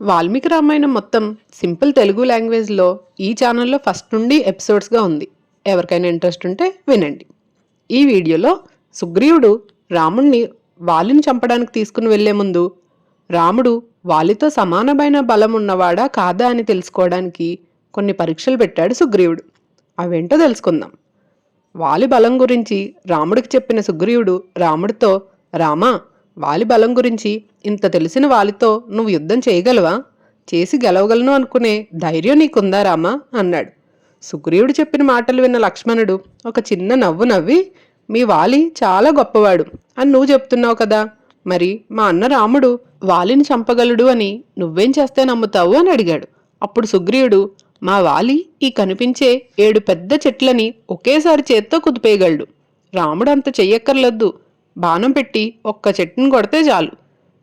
వాల్మీకి రామాయణం మొత్తం సింపుల్ తెలుగు లాంగ్వేజ్లో ఈ ఛానల్లో ఫస్ట్ నుండి ఎపిసోడ్స్గా ఉంది. ఎవరికైనా ఇంట్రెస్ట్ ఉంటే వినండి. ఈ వీడియోలో సుగ్రీవుడు రాముణ్ణి వాలిని చంపడానికి తీసుకుని వెళ్ళే ముందు రాముడు వాలితో సమానమైన బలం ఉన్నవాడా కాదా అని తెలుసుకోవడానికి కొన్ని పరీక్షలు పెట్టాడు సుగ్రీవుడు. అవేంటో తెలుసుకుందాం. వాలి బలం గురించి రాముడికి చెప్పిన సుగ్రీవుడు రాముడితో రామా వాలి బలం గురించి ఇంత తెలిసిన వాలితో నువ్వు యుద్ధం చేయగలవా? చేసి గెలవగలను అనుకునే ధైర్యం నీకుందా రామా? అన్నాడు. సుగ్రీవుడు చెప్పిన మాటలు విన్న లక్ష్మణుడు ఒక చిన్న నవ్వు నవ్వి మీ వాలి చాలా గొప్పవాడు అని నువ్వు చెప్తున్నావు కదా. మరి మా అన్న రాముడు వాలిని చంపగలడు అని నువ్వేం చేస్తే నమ్ముతావు అని అడిగాడు. అప్పుడు సుగ్రీవుడు మా వాలి ఈ కనిపించే ఏడు పెద్ద చెట్లని ఒకేసారి చేత్తో కుదిపేయగలడు. రాముడు అంత చెయ్యక్కర్లేదు బాణం పెట్టి ఒక్క చెట్టును కొడితే చాలు.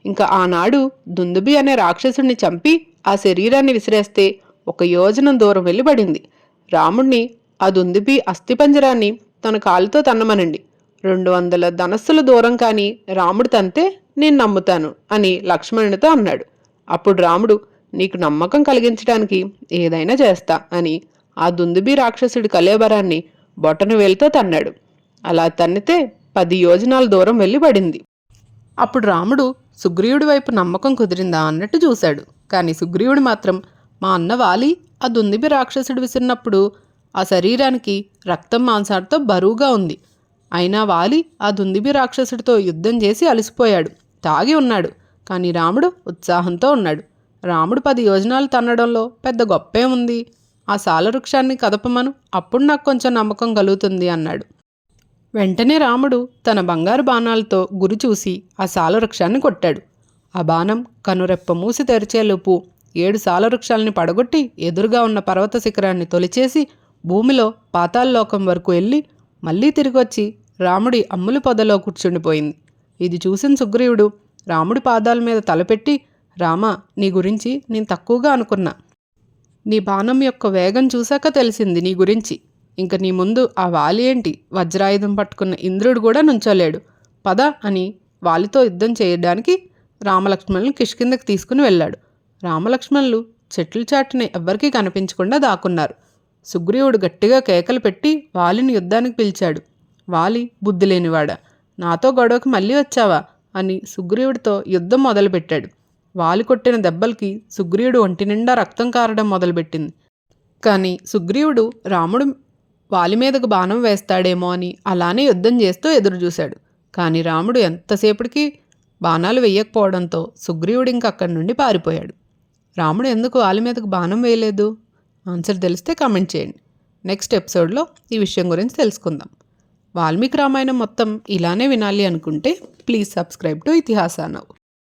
ఇంకా ఆనాడు దుందుబి అనే రాక్షసుడిని చంపి ఆ శరీరాన్ని విసిరేస్తే ఒక యోజనం దూరం వెళ్ళిపడింది రాముణ్ణి ఆ దుందుబి అస్థిపంజరాన్ని తన కాలుతో తన్నమనండి. రెండు వందల ధనస్సుల దూరం కానీ రాముడు తంతే నేను నమ్ముతాను అని లక్ష్మణునితో అన్నాడు. అప్పుడు రాముడు నీకు నమ్మకం కలిగించడానికి ఏదైనా చేస్తా అని ఆ దుందుబి రాక్షసుడి కలేబరాన్ని బొటను వేలుతో తన్నాడు. అలా తన్నితే పది యోజనాల దూరం వెళ్ళి పడింది అప్పుడు రాముడు సుగ్రీవుడి వైపు నమ్మకం కుదిరిందా అన్నట్టు చూశాడు. కానీ సుగ్రీవుడు మాత్రం మా అన్న వాలి ఆ దుందిబి రాక్షసుడు విసిరినప్పుడు ఆ శరీరానికి రక్తం మాంసాలతో బరువుగా ఉంది. అయినా వాలి ఆ దుందిబి రాక్షసుడితో యుద్ధం చేసి అలసిపోయాడు. తాగి ఉన్నాడు. కానీ రాముడు ఉత్సాహంతో ఉన్నాడు. రాముడు పది యోజనాలు తన్నడంలో పెద్ద గొప్పే ఉంది ఆ సాలవృక్షాన్ని కదపమను అప్పుడు నాకు కొంచెం నమ్మకం కలుగుతుంది అన్నాడు. వెంటనే రాముడు తన బంగారు బాణాలతో గురి చూసి ఆ సాలవృక్షాన్ని కొట్టాడు. ఆ బాణం కనురెప్ప మూసి తెరిచేలోపు ఏడు సాలవృక్షాలని పడగొట్టి ఎదురుగా ఉన్న పర్వత శిఖరాన్ని తొలిచేసి భూమిలో పాతాళలోకం వరకు వెళ్ళి మళ్ళీ తిరిగొచ్చి రాముడి అమ్ముల పొదలో కూర్చుండిపోయింది. ఇది చూసిన సుగ్రీవుడు రాముడి పాదాల మీద తలపెట్టి రామ నీ గురించి నేను తక్కువగా అనుకున్నా. నీ బాణం యొక్క వేగం చూశాక తెలిసింది నీ గురించి. ఇంక నీ ముందు ఆ వాలి ఏంటి? వజ్రాయుధం పట్టుకున్న ఇంద్రుడు కూడా నుంచోలేడు. పద అని వాలితో యుద్ధం చేయడానికి రామలక్ష్మణులు కిష్కిందకి తీసుకుని వెళ్ళాడు. రామలక్ష్మణులు చెట్లు చాటున ఎవ్వరికీ కనిపించకుండా దాక్కున్నారు. సుగ్రీవుడు గట్టిగా కేకలు పెట్టి వాలిని యుద్ధానికి పిలిచాడు. వాలి బుద్ధి లేనివాడ. నాతో గొడవకి మళ్ళీ వచ్చావా? అని సుగ్రీవుడితో యుద్ధం మొదలుపెట్టాడు. వాలి కొట్టిన దెబ్బలకి సుగ్రీవుడు ఒంటి నిండా రక్తం కారడం మొదలుపెట్టింది. కానీ సుగ్రీవుడు రాముడు వాలి మీదకు బాణం వేస్తాడేమో అని అలానే యుద్ధం చేస్తూ ఎదురుచూశాడు కానీ రాముడు ఎంతసేపటికి బాణాలు వేయకపోవడంతో సుగ్రీవుడు ఇంకక్కడి నుండి పారిపోయాడు. రాముడు ఎందుకు వాలి మీదకు బాణం వేయలేదు? ఆన్సర్ తెలిస్తే కామెంట్ చేయండి. నెక్స్ట్ ఎపిసోడ్లో ఈ విషయం గురించి తెలుసుకుందాం. వాల్మీకి రామాయణం మొత్తం ఇలానే వినాలి అనుకుంటే ప్లీజ్ సబ్స్క్రైబ్ టు ఇతిహాసానవ్